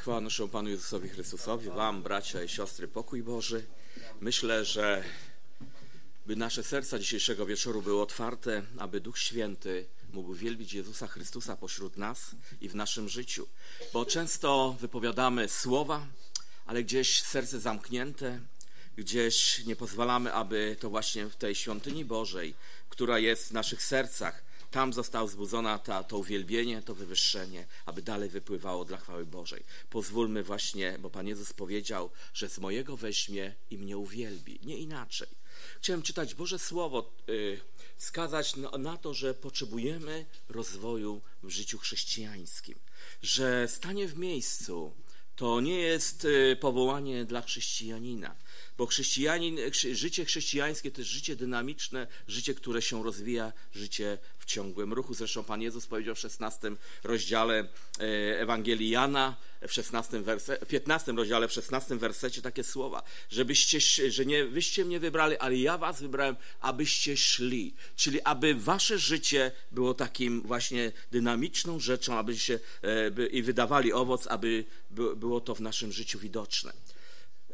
Chwała naszemu Panu Jezusowi Chrystusowi, Wam, bracia i siostry, pokój Boży. Myślę, że by nasze serca dzisiejszego wieczoru były otwarte, aby Duch Święty mógł wielbić Jezusa Chrystusa pośród nas i w naszym życiu. Bo często wypowiadamy słowa, ale gdzieś serce zamknięte, gdzieś nie pozwalamy, aby to właśnie w tej świątyni Bożej, która jest w naszych sercach, tam zostało wzbudzona ta, to uwielbienie, to wywyższenie, aby dalej wypływało dla chwały Bożej. Pozwólmy właśnie, bo Pan Jezus powiedział, że z mojego weźmie i mnie uwielbi, nie inaczej. Chciałem czytać Boże Słowo, yy, wskazać na, na to, że potrzebujemy rozwoju w życiu chrześcijańskim, że stanie w miejscu to nie jest y, powołanie dla chrześcijanina, bo chrześcijanin, życie chrześcijańskie to jest życie dynamiczne, życie, które się rozwija, życie w ciągłym ruchu. Zresztą Pan Jezus powiedział w 16 rozdziale e, Ewangelii Jana, w 16 werse, w 15 rozdziale, w 16 wersecie takie słowa, żebyście, że nie wyście mnie wybrali, ale ja was wybrałem, abyście szli. Czyli aby wasze życie było takim właśnie dynamiczną rzeczą, abyście e, i wydawali owoc, aby było to w naszym życiu widoczne.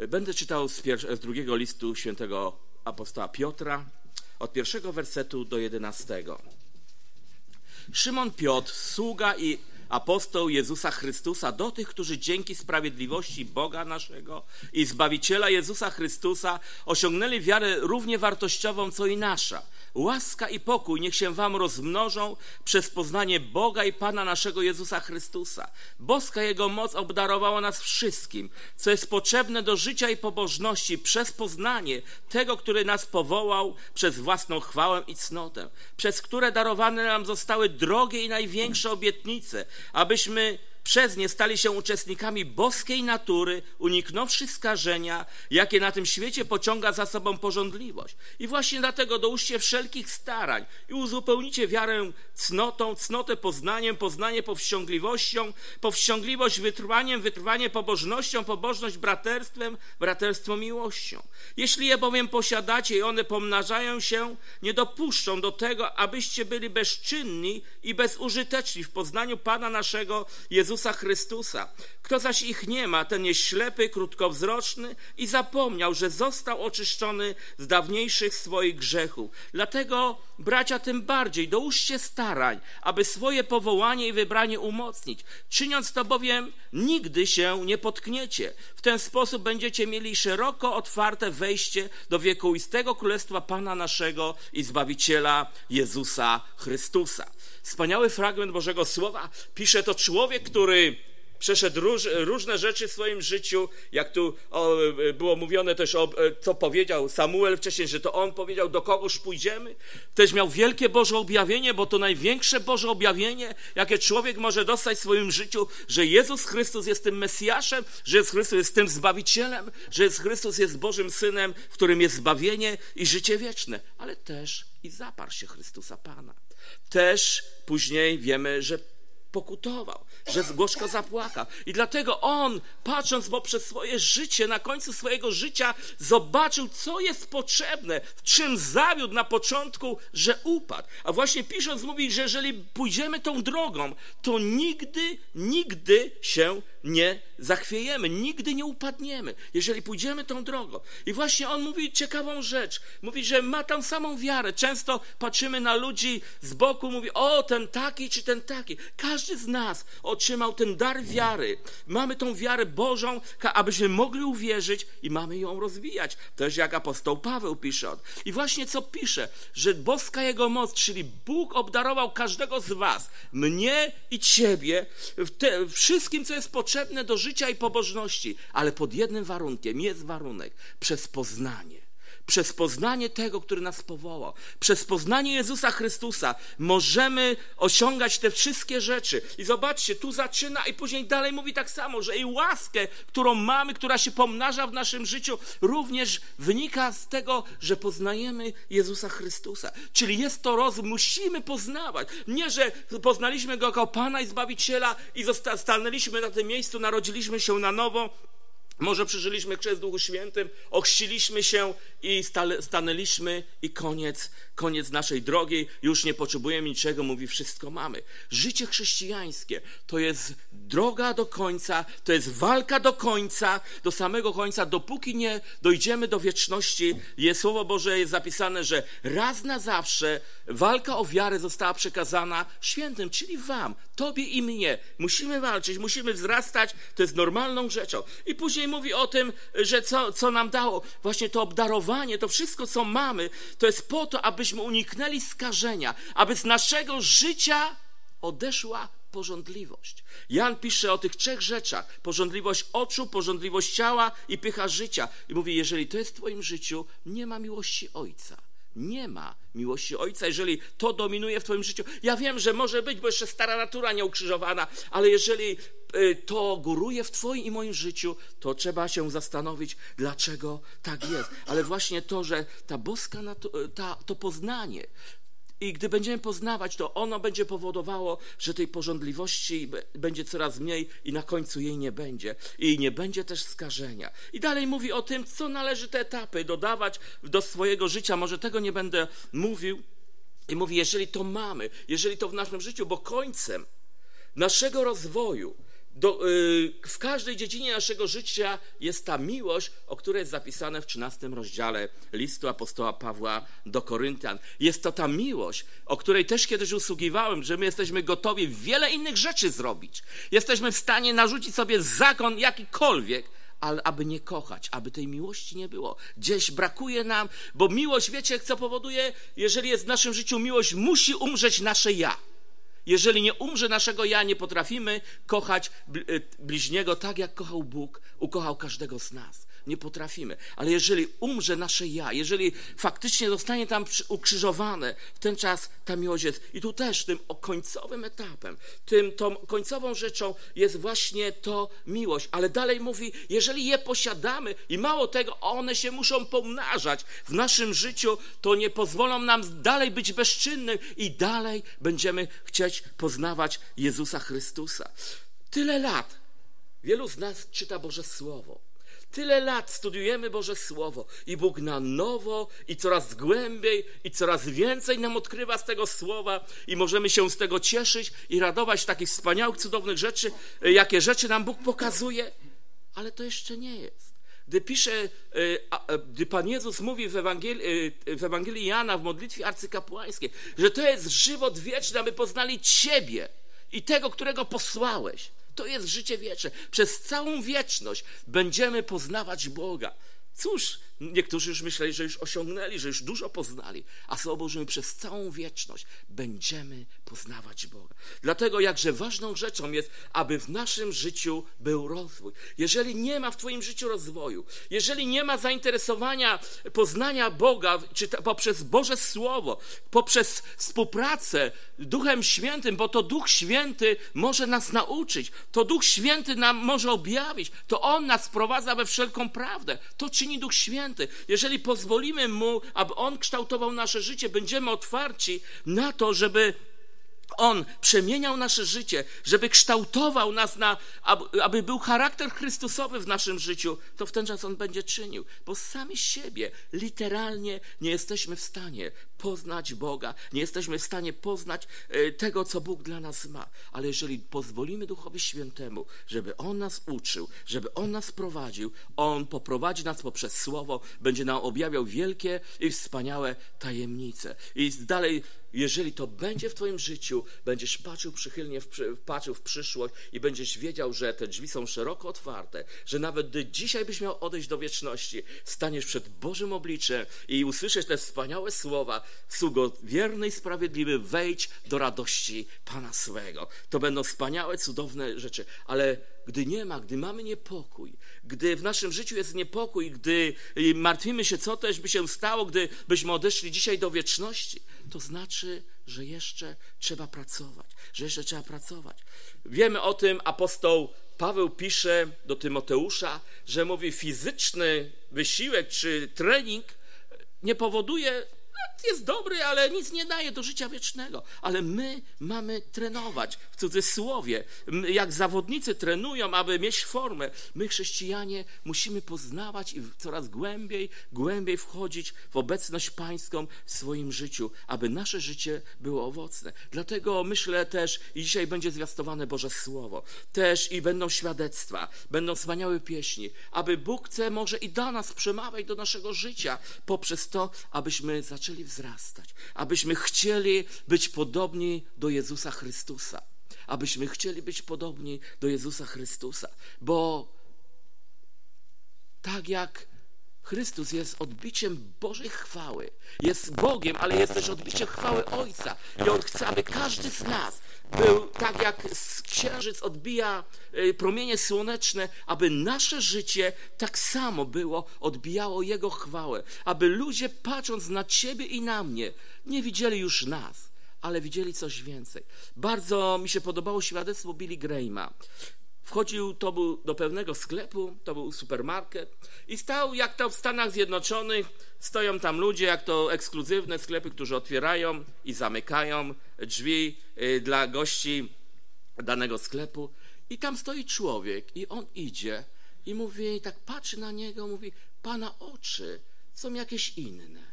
Będę czytał z, z drugiego listu świętego apostoła Piotra, od pierwszego wersetu do jedenastego. Szymon Piotr, sługa i apostoł Jezusa Chrystusa, do tych, którzy dzięki sprawiedliwości Boga naszego i Zbawiciela Jezusa Chrystusa osiągnęli wiarę równie wartościową, co i nasza – Łaska i pokój niech się wam rozmnożą przez poznanie Boga i Pana naszego Jezusa Chrystusa. Boska Jego moc obdarowała nas wszystkim, co jest potrzebne do życia i pobożności przez poznanie tego, który nas powołał przez własną chwałę i cnotę, przez które darowane nam zostały drogie i największe obietnice, abyśmy przez nie stali się uczestnikami boskiej natury, uniknąwszy skażenia, jakie na tym świecie pociąga za sobą porządliwość. I właśnie dlatego dołóżcie wszelkich starań i uzupełnicie wiarę cnotą, cnotę poznaniem, poznanie powściągliwością, powściągliwość wytrwaniem, wytrwanie pobożnością, pobożność braterstwem, braterstwo miłością. Jeśli je bowiem posiadacie i one pomnażają się, nie dopuszczą do tego, abyście byli bezczynni i bezużyteczni w poznaniu Pana naszego Jezusa Jezusa Chrystusa. Kto zaś ich nie ma, ten jest ślepy, krótkowzroczny i zapomniał, że został oczyszczony z dawniejszych swoich grzechów. Dlatego, bracia, tym bardziej dołóżcie starań, aby swoje powołanie i wybranie umocnić. Czyniąc to bowiem, nigdy się nie potkniecie. W ten sposób będziecie mieli szeroko otwarte wejście do wiekuistego królestwa Pana naszego i Zbawiciela Jezusa Chrystusa. Wspaniały fragment Bożego Słowa. Pisze to człowiek, który przeszedł róż, różne rzeczy w swoim życiu, jak tu o, było mówione też o, co powiedział Samuel wcześniej, że to on powiedział, do kogoż pójdziemy. Też miał wielkie Boże objawienie, bo to największe Boże objawienie, jakie człowiek może dostać w swoim życiu, że Jezus Chrystus jest tym Mesjaszem, że Jezus Chrystus jest tym Zbawicielem, że Jezus Chrystus jest Bożym Synem, w którym jest zbawienie i życie wieczne, ale też i zaparł się Chrystusa Pana. Też później wiemy, że pokutował, że gorzko zapłakał. I dlatego on, patrząc poprzez swoje życie, na końcu swojego życia, zobaczył, co jest potrzebne, w czym zawiódł na początku, że upadł. A właśnie pisząc, mówi, że jeżeli pójdziemy tą drogą, to nigdy, nigdy się nie zachwiejemy, nigdy nie upadniemy, jeżeli pójdziemy tą drogą. I właśnie on mówi ciekawą rzecz. Mówi, że ma tą samą wiarę. Często patrzymy na ludzi z boku, mówi, o, ten taki czy ten taki. Każdy z nas otrzymał ten dar wiary. Mamy tą wiarę Bożą, abyśmy mogli uwierzyć i mamy ją rozwijać. Też jak apostoł Paweł pisze. I właśnie co pisze, że boska jego moc, czyli Bóg obdarował każdego z was, mnie i ciebie, w te, wszystkim, co jest potrzebne do życia i pobożności, ale pod jednym warunkiem jest warunek przez poznanie. Przez poznanie tego, który nas powołał, przez poznanie Jezusa Chrystusa możemy osiągać te wszystkie rzeczy. I zobaczcie, tu zaczyna i później dalej mówi tak samo, że i łaskę, którą mamy, która się pomnaża w naszym życiu, również wynika z tego, że poznajemy Jezusa Chrystusa. Czyli jest to rozum, musimy poznawać. Nie, że poznaliśmy Go jako Pana i Zbawiciela i stanęliśmy na tym miejscu, narodziliśmy się na nowo Może przeżyliśmy chrzest w Duchu Świętym, ochrzciliśmy się i stanęliśmy i koniec, koniec naszej drogi. Już nie potrzebujemy niczego, mówi wszystko mamy. Życie chrześcijańskie to jest droga do końca, to jest walka do końca, do samego końca, dopóki nie dojdziemy do wieczności. Jest Słowo Boże jest zapisane, że raz na zawsze walka o wiarę została przekazana świętym, czyli wam, tobie i mnie. Musimy walczyć, musimy wzrastać, to jest normalną rzeczą. I później mówi o tym, że co, co nam dało, właśnie to obdarowanie, to wszystko, co mamy, to jest po to, abyśmy uniknęli skażenia, aby z naszego życia odeszła porządliwość. Jan pisze o tych trzech rzeczach: porządliwość oczu, porządliwość ciała i pycha życia. I mówi: Jeżeli to jest w Twoim życiu, nie ma miłości Ojca. Nie ma miłości Ojca, jeżeli to dominuje w Twoim życiu. Ja wiem, że może być, bo jeszcze stara natura nie ukrzyżowana, ale jeżeli y, to góruje w Twoim i moim życiu, to trzeba się zastanowić, dlaczego tak jest. Ale właśnie to, że ta boska, ta, to poznanie, i gdy będziemy poznawać, to ono będzie powodowało, że tej porządliwości będzie coraz mniej i na końcu jej nie będzie. I nie będzie też skażenia. I dalej mówi o tym, co należy te etapy dodawać do swojego życia. Może tego nie będę mówił. I mówi, jeżeli to mamy, jeżeli to w naszym życiu, bo końcem naszego rozwoju do, yy, w każdej dziedzinie naszego życia jest ta miłość, o której jest zapisane w 13 rozdziale listu apostoła Pawła do Koryntian. Jest to ta miłość, o której też kiedyś usługiwałem, że my jesteśmy gotowi wiele innych rzeczy zrobić. Jesteśmy w stanie narzucić sobie zakon jakikolwiek, ale aby nie kochać, aby tej miłości nie było. Gdzieś brakuje nam, bo miłość, wiecie, co powoduje? Jeżeli jest w naszym życiu miłość, musi umrzeć nasze ja. Jeżeli nie umrze naszego ja, nie potrafimy kochać y, bliźniego tak, jak kochał Bóg, ukochał każdego z nas. Nie potrafimy. Ale jeżeli umrze nasze ja, jeżeli faktycznie zostanie tam ukrzyżowane, w ten czas ta miłość jest. I tu też tym końcowym etapem, tym tą końcową rzeczą jest właśnie to miłość. Ale dalej mówi, jeżeli je posiadamy i mało tego, one się muszą pomnażać w naszym życiu, to nie pozwolą nam dalej być bezczynnym i dalej będziemy chcieć poznawać Jezusa Chrystusa. Tyle lat wielu z nas czyta Boże Słowo. Tyle lat studiujemy Boże Słowo i Bóg na nowo i coraz głębiej i coraz więcej nam odkrywa z tego Słowa i możemy się z tego cieszyć i radować takich wspaniałych, cudownych rzeczy, jakie rzeczy nam Bóg pokazuje. Ale to jeszcze nie jest. Gdy pisze, e, e, gdy Pan Jezus mówi w Ewangelii, e, w Ewangelii Jana, w modlitwie arcykapłańskiej, że to jest żywot wieczny, aby poznali Ciebie i tego, którego posłałeś. To jest życie wieczne. Przez całą wieczność będziemy poznawać Boga. Cóż, niektórzy już myśleli, że już osiągnęli, że już dużo poznali, a Słowo Boże przez całą wieczność będziemy poznawać Boga. Dlatego jakże ważną rzeczą jest, aby w naszym życiu był rozwój. Jeżeli nie ma w Twoim życiu rozwoju, jeżeli nie ma zainteresowania poznania Boga czy poprzez Boże Słowo, poprzez współpracę Duchem Świętym, bo to Duch Święty może nas nauczyć, to Duch Święty nam może objawić, to On nas wprowadza we wszelką prawdę. To czyni Duch Święty. Jeżeli pozwolimy Mu, aby On kształtował nasze życie, będziemy otwarci na to, żeby on przemieniał nasze życie, żeby kształtował nas, na, aby był charakter Chrystusowy w naszym życiu, to w ten czas On będzie czynił. Bo sami siebie literalnie nie jesteśmy w stanie poznać Boga, nie jesteśmy w stanie poznać e, tego, co Bóg dla nas ma. Ale jeżeli pozwolimy Duchowi Świętemu, żeby On nas uczył, żeby On nas prowadził, On poprowadzi nas poprzez Słowo, będzie nam objawiał wielkie i wspaniałe tajemnice. I dalej jeżeli to będzie w Twoim życiu, będziesz patrzył przychylnie, w, patrzył w przyszłość i będziesz wiedział, że te drzwi są szeroko otwarte, że nawet gdy dzisiaj byś miał odejść do wieczności, staniesz przed Bożym obliczem i usłyszysz te wspaniałe słowa, sługo wierny i sprawiedliwy, wejdź do radości Pana swego. To będą wspaniałe, cudowne rzeczy, ale gdy nie ma, gdy mamy niepokój, gdy w naszym życiu jest niepokój, gdy martwimy się, co też by się stało, gdy byśmy odeszli dzisiaj do wieczności, to znaczy, że jeszcze trzeba pracować, że jeszcze trzeba pracować. Wiemy o tym, apostoł Paweł pisze do Tymoteusza, że mówi, fizyczny wysiłek czy trening nie powoduje jest dobry, ale nic nie daje do życia wiecznego. Ale my mamy trenować, w cudzysłowie, jak zawodnicy trenują, aby mieć formę. My, chrześcijanie, musimy poznawać i coraz głębiej, głębiej wchodzić w obecność pańską w swoim życiu, aby nasze życie było owocne. Dlatego myślę też, i dzisiaj będzie zwiastowane Boże Słowo, też i będą świadectwa, będą wspaniałe pieśni, aby Bóg chce może i do nas przemawiać do naszego życia poprzez to, abyśmy zaczęli wzrastać, abyśmy chcieli być podobni do Jezusa Chrystusa, abyśmy chcieli być podobni do Jezusa Chrystusa, bo tak jak Chrystus jest odbiciem Bożej chwały, jest Bogiem, ale jest też odbiciem chwały Ojca. I On chce, aby każdy z nas był tak jak księżyc odbija y, promienie słoneczne, aby nasze życie tak samo było, odbijało Jego chwałę, aby ludzie patrząc na Ciebie i na mnie, nie widzieli już nas, ale widzieli coś więcej. Bardzo mi się podobało świadectwo Billy Grahama. Wchodził, to był do pewnego sklepu, to był supermarket i stał jak to w Stanach Zjednoczonych, stoją tam ludzie, jak to ekskluzywne sklepy, którzy otwierają i zamykają drzwi y, dla gości danego sklepu i tam stoi człowiek i on idzie i mówi, tak patrzy na niego, mówi, pana oczy są jakieś inne,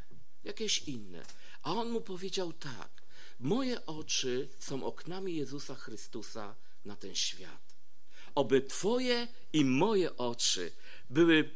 jakieś inne. A on mu powiedział tak, moje oczy są oknami Jezusa Chrystusa na ten świat oby Twoje i moje oczy były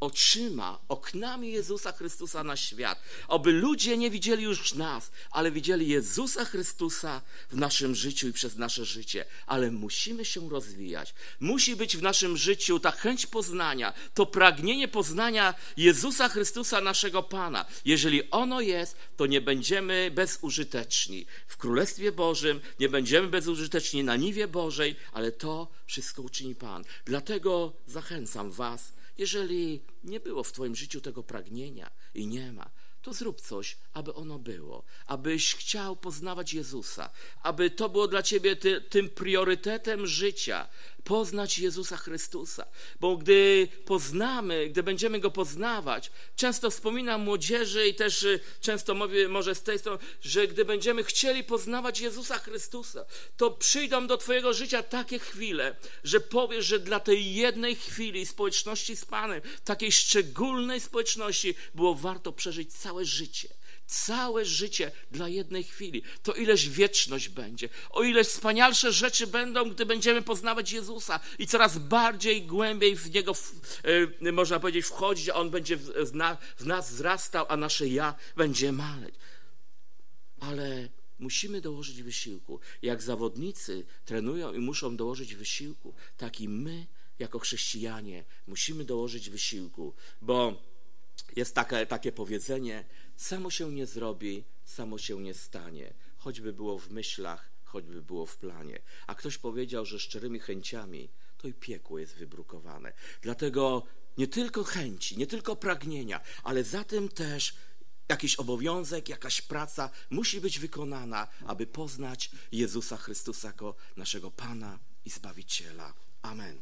oczyma, oknami Jezusa Chrystusa na świat. Oby ludzie nie widzieli już nas, ale widzieli Jezusa Chrystusa w naszym życiu i przez nasze życie. Ale musimy się rozwijać. Musi być w naszym życiu ta chęć poznania, to pragnienie poznania Jezusa Chrystusa, naszego Pana. Jeżeli ono jest, to nie będziemy bezużyteczni. W Królestwie Bożym nie będziemy bezużyteczni na niwie Bożej, ale to wszystko uczyni Pan. Dlatego zachęcam Was, jeżeli nie było w Twoim życiu tego pragnienia i nie ma, to zrób coś, aby ono było, abyś chciał poznawać Jezusa, aby to było dla Ciebie ty, tym priorytetem życia, poznać Jezusa Chrystusa. Bo gdy poznamy, gdy będziemy Go poznawać, często wspominam młodzieży i też y, często mówię może z tej strony, że gdy będziemy chcieli poznawać Jezusa Chrystusa, to przyjdą do Twojego życia takie chwile, że powiesz, że dla tej jednej chwili społeczności z Panem, takiej szczególnej społeczności było warto przeżyć całe życie całe życie dla jednej chwili, to ileż wieczność będzie, o ileż wspanialsze rzeczy będą, gdy będziemy poznawać Jezusa i coraz bardziej głębiej w Niego, e, można powiedzieć, wchodzić, a On będzie w, na, w nas wzrastał, a nasze ja będzie maleć. Ale musimy dołożyć wysiłku. Jak zawodnicy trenują i muszą dołożyć wysiłku, tak i my, jako chrześcijanie, musimy dołożyć wysiłku, bo jest takie, takie powiedzenie, Samo się nie zrobi, samo się nie stanie, choćby było w myślach, choćby było w planie. A ktoś powiedział, że szczerymi chęciami to i piekło jest wybrukowane. Dlatego nie tylko chęci, nie tylko pragnienia, ale za tym też jakiś obowiązek, jakaś praca musi być wykonana, aby poznać Jezusa Chrystusa jako naszego Pana i Zbawiciela. Amen.